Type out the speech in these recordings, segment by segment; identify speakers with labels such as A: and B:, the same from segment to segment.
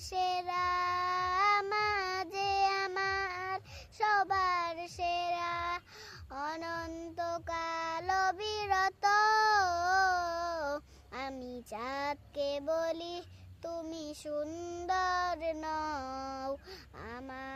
A: সেরা মা যে আমার সবার সেরা। অনন্তকাল বিরত আমি চাঁদকে বলি, তুমি সুন্দর নও। আমার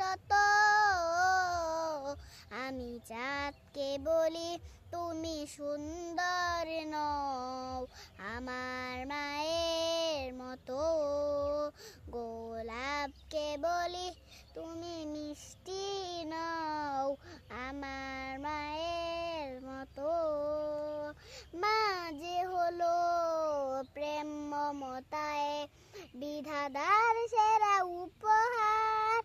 A: শত আমি চাঁদকে বলি, তুমি সুন্দর নও, আমার মায়ের মতো। গোলাপকে বলি, তুমি মিষ্টি নও, আমার মায়ের মতো। মা যে হলো প্রেম মমতায় বিধাদার সেরা উপহার।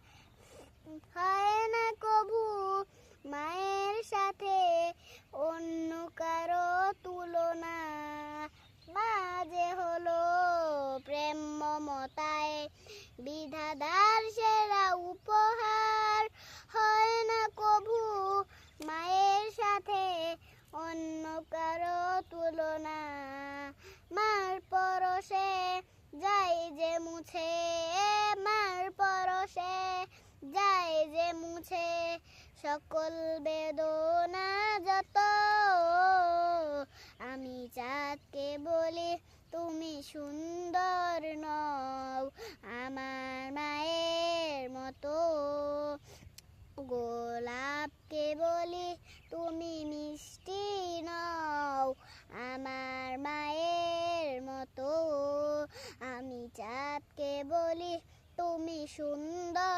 A: বিধাদার সেরা উপহার হয় না কভু। মায়ের সাথে অন্য কারও তুলনা। মার পরশে যাই যে মুছে, মার পরশে যাই যে মুছে। সকল সুন্দর